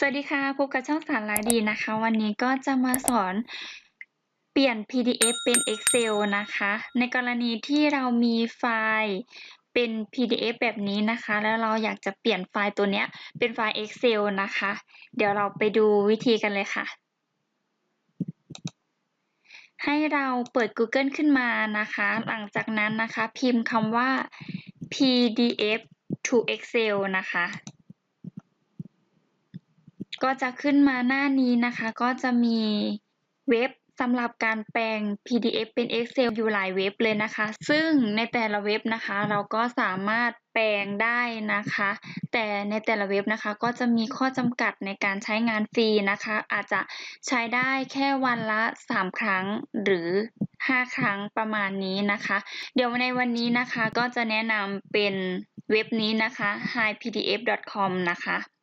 สวัสดีค่ะ พบกับช่องสารดีนะคะ วันนี้ก็จะมาสอนเปลี่ยน PDF เป็น Excel นะคะ ในกรณีที่เรามีไฟล์เป็น PDF แบบนี้นะคะ แล้วเราอยากจะเปลี่ยนไฟล์ตัวเนี้ยเป็นไฟล์ Excel นะคะ เดี๋ยวเราไปดูวิธีกันเลยค่ะ ให้เราเปิด Google ขึ้นมานะคะ หลังจากนั้นนะคะ พิมพ์คำว่า PDF to Excel นะคะ ก็จะขึ้นมาหน้านี้นะคะ ก็จะมีเว็บสำหรับการแปลง PDF เป็น Excel อยู่หลายเว็บเลยนะคะ ซึ่งในแต่ละเว็บนะคะ เราก็สามารถแปลงได้นะคะ แต่ในแต่ละเว็บนะคะ ก็จะมีข้อจำกัดในการใช้งานฟรีนะคะ อาจจะใช้ได้แค่วันละ 3 ครั้งหรือ 5 ครั้งประมาณนี้นะคะ เดี๋ยวในวันนี้นะคะก็จะแนะนำเป็นเว็บนี้นะคะ HighPDF. Com นะคะ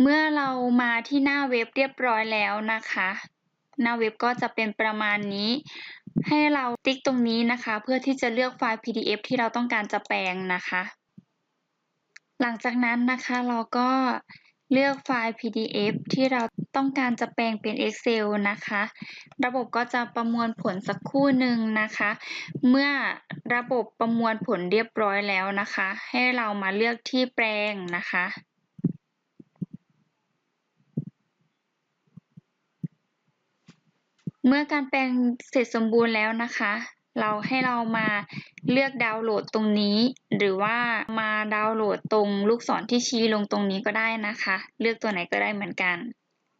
เมื่อเรามาที่หน้าเว็บเรียบร้อยแล้วนะคะ หน้าเว็บก็จะเป็นประมาณนี้ ให้เราติ๊กตรงนี้นะคะ เพื่อที่จะเลือกไฟล์ PDF ที่เราต้องการจะแปลงนะคะ หลังจากนั้นนะคะเราก็เลือกไฟล์ PDF ที่เราต้องการจะแปลงเป็น Excel นะคะ ระบบก็จะประมวลผลสักครู่หนึ่งนะคะ เมื่อระบบประมวลผลเรียบร้อยแล้วนะคะ ให้เรามาเลือกที่แปลงนะคะ เมื่อการแปลงเสร็จสมบูรณ์แล้วนะคะ เราให้เรามาเลือกดาวน์โหลดตรงนี้ หรือว่ามาดาวน์โหลดตรงลูกศรที่ชี้ลงตรงนี้ก็ได้นะคะ เลือกตัวไหนก็ได้เหมือนกัน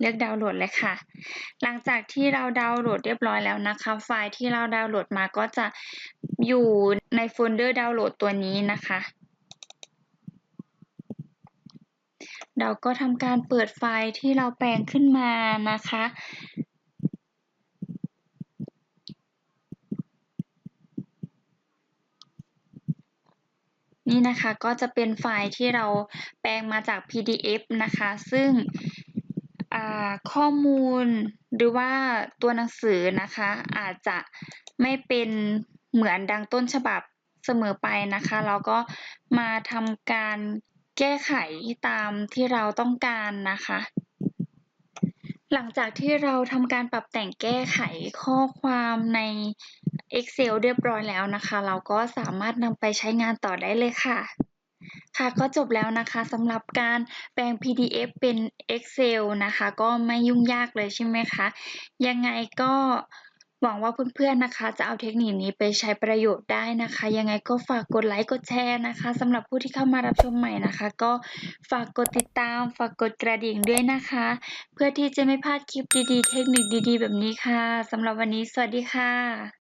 เลือกดาวน์โหลดเลยค่ะ หลังจากที่เราดาวน์โหลดเรียบร้อยแล้วนะคะ ไฟล์ที่เราดาวน์โหลดมาก็จะอยู่ในโฟลเดอร์ดาวน์โหลดตัวนี้นะคะ เราก็ทำการเปิดไฟล์ที่เราแปลงขึ้นมานะคะ นี่นะคะก็จะเป็นไฟล์ที่เราแปลงมาจาก PDF นะคะ ซึ่งข้อมูลหรือว่าตัวหนังสือนะคะ อาจจะไม่เป็นเหมือนดังต้นฉบับเสมอไปนะคะ เราก็มาทำการแก้ไขตามที่เราต้องการนะคะ หลังจากที่เราทำการปรับแต่งแก้ไขข้อความใน Excel เรียบร้อยแล้วนะคะ เราก็สามารถนำไปใช้งานต่อได้เลยค่ะ ค่ะก็จบแล้วนะคะสำหรับการแปลง PDF เป็น Excel นะคะ ก็ไม่ยุ่งยากเลยใช่ไหมคะ ยังไงก็หวังว่าเพื่อนๆนะคะ จะเอาเทคนิคนี้ไปใช้ประโยชน์ได้นะคะ ยังไงก็ฝากกดไลค์กดแชร์นะคะสำหรับผู้ที่เข้ามารับชมใหม่นะคะ ก็ฝากกดติดตาม ฝากกดกระดิ่งด้วยนะคะ เพื่อที่จะไม่พลาดคลิปดีๆ เทคนิคดีๆ แบบนี้ค่ะสำหรับวันนี้สวัสดีค่ะ